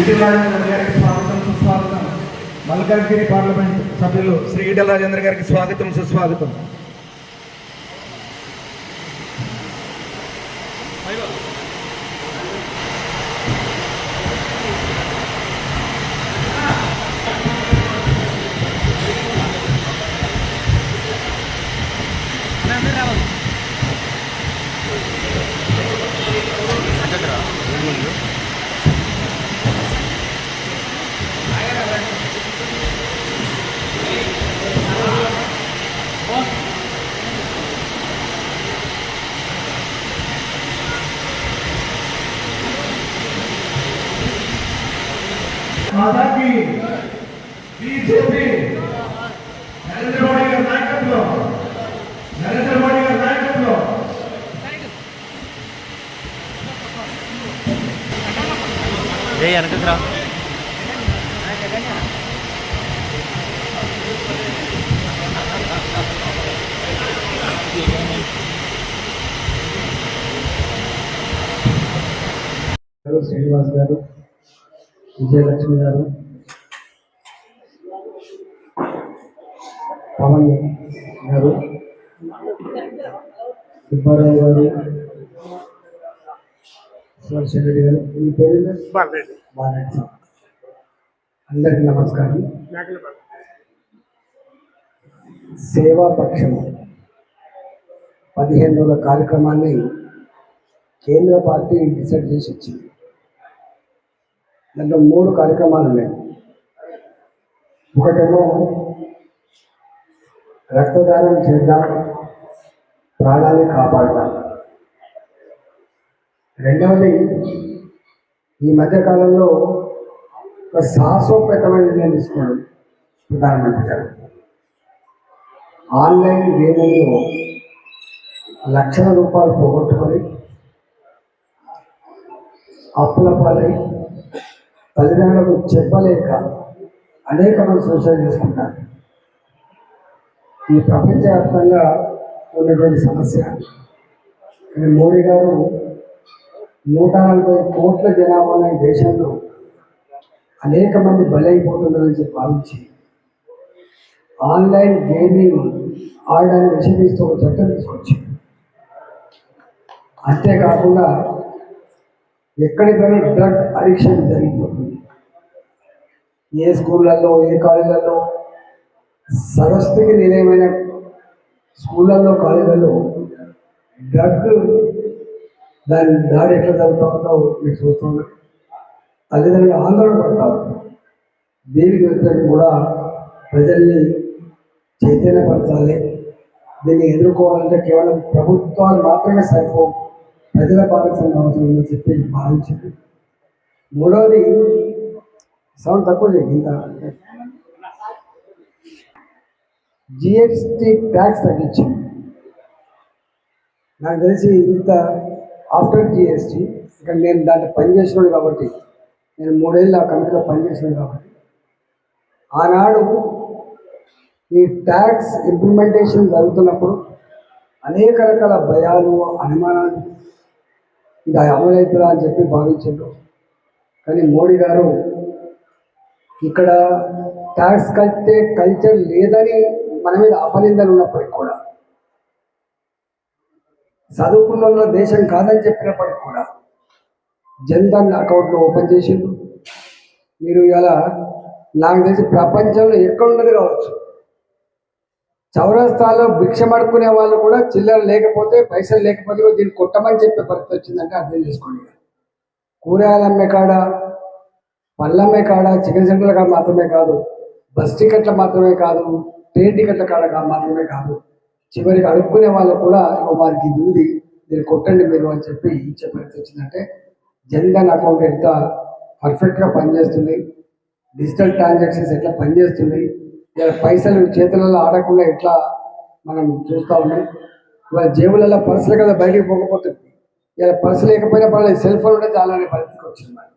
ఈటెల గారికి స్వాగతం సుస్వాగతం. మల్కాజ్గిరి పార్లమెంట్ సభ్యులు శ్రీ ఈటెల రాజేంద్ర గారికి స్వాగతం సుస్వాగతం. మాతాకి బీజేపీ నరేంద్ర మోడీ గారి నాయకత్వం నరేంద్ర మోడీ గారి నాయకత్వం జై వెనకకు రా. గారు శ్రీనివాస్ గారు. విజయలక్ష్మి గారు పవన్ గారు సుబ్బారావు గారు సురేష్ రెడ్డి గారు మీ పేరు? బాలరెడ్డి. అందరికీ నమస్కారం. సేవా పక్షం పదిహేను రోజుల కార్యక్రమాన్ని కేంద్ర పార్టీ డిసైడ్ చేసి వచ్చింది దాంట్లో మూడు కార్యక్రమాలు ఉన్నాయి. ఒకటేమో రక్తదానం చేద్దాం ప్రాణాన్ని కాపాడదాం. రెండవది ఈ మధ్యకాలంలో ఒక సాహసోపేతమైన నిర్ణయం తీసుకున్నాడు ప్రధానమంత్రి గారు. ఆన్లైన్ గేమింగ్లో లక్షల రూపాయలు పోగొట్టుకొని అప్పుల పాలై తల్లిదండ్రులకు చెప్పలేక అనేక మంది సూసైడ్ చేసుకుంటారు. ఈ ప్రపంచవ్యాప్తంగా ఉన్నటువంటి సమస్య. మోడీ గారు నూట నలభై కోట్ల జనాభా ఉన్న దేశంలో అనేక మంది బలైపోతున్నారని చెప్పి భావించి ఆన్లైన్ గేమింగ్ ఆడడానికి నిషేధిస్తూ ఒక చట్టం తీసుకొచ్చింది అంతేకాకుండా ఎక్కడికైనా డ్రగ్ అడిక్షన్ జరిగిపోతుంది. ఏ స్కూళ్ళల్లో ఏ కాలేజీలలో సరస్వతికి నిలయమైన స్కూళ్ళల్లో కాలేజీలలో డ్రగ్ దాని దాడి ఎట్లా జరుగుతుందో మీరు చూస్తున్నారు తల్లిదండ్రులు ఆందోళన పడతారు దీనికి వ్యతిరేకంగా కూడా ప్రజల్ని చైతన్యపరచాలి. దీన్ని ఎదుర్కోవాలంటే కేవలం ప్రభుత్వాలు మాత్రమే సరిపోవు. ప్రజల భాగస్వామ్యం అవసరం ఉందని చెప్పి భావించింది మూడవది సౌండ్ తక్కువ చేయి ఇంత జిఎస్టి ట్యాక్స్ తగ్గించింది. నాకు తెలిసి ఇంత ఆఫ్టర్ జిఎస్టి ఇక్కడ నేను దాంట్లో పనిచేసినాడు కాబట్టి నేను మూడేళ్ళు ఆ కంపెనీలో పనిచేసినాడు కాబట్టి ఆనాడు ఈ ట్యాక్స్ ఇంప్లిమెంటేషన్ జరుగుతున్నప్పుడు అనేక రకాల భయాలు అనుమానాలు ఇది అమలవుతుందా అని చెప్పి భావించారు కానీ మోడీ గారు ఇక్కడ ట్యాక్స్ కట్టే కల్చర్ లేదని మన మీద అపనిందలు ఉన్నప్పటికి కూడా చదువుకున్న దేశం కాదని చెప్పినప్పటికి కూడా జన్ధన్ అకౌంట్లు ఓపెన్ చేసిండు. మీరు ఇలా నాకు తెలిసి ప్రపంచంలో ఎక్కడున్నది కావచ్చు? చౌరస్తాలో భిక్షం అడుక్కునే వాళ్ళు కూడా చిల్లర లేకపోతే పైసలు లేకపోతే దీన్ని కొట్టమని చెప్పే పరిస్థితి వచ్చిందంటే అర్థం చేసుకోండి. కూరగాయలు అమ్మే కాడ పళ్ళమ్మే కాడ చికెన్ సెంటర్ల కాడ మాత్రమే కాదు బస్ టికెట్ల మాత్రమే కాదు ట్రైన్ టికెట్ల కాడ మాత్రమే కాదు. చివరికి అడుక్కునే వాళ్ళు కూడా వారికి ఇది ఉంది దీన్ని కొట్టండి మీరు అని చెప్పి ఇచ్చే పరిస్థితి వచ్చిందంటే జన్ధన్ అకౌంట్ ఎంత పర్ఫెక్ట్గా పనిచేస్తుంది డిజిటల్ ట్రాన్సాక్షన్స్ ఎట్లా పనిచేస్తున్నాయి ఇలా పైసలు చేతులలో ఆడకుండా ఎట్లా మనం చూస్తూ ఉన్నాం? ఇవాళ జేబులలో పర్సులు కదా బయటికి పోకపోతుంది ఇలా పర్సు లేకపోయినా పర్లేదు సెల్ ఫోన్ ఉంటే చాలా పరిస్థితికి వచ్చింది మరి.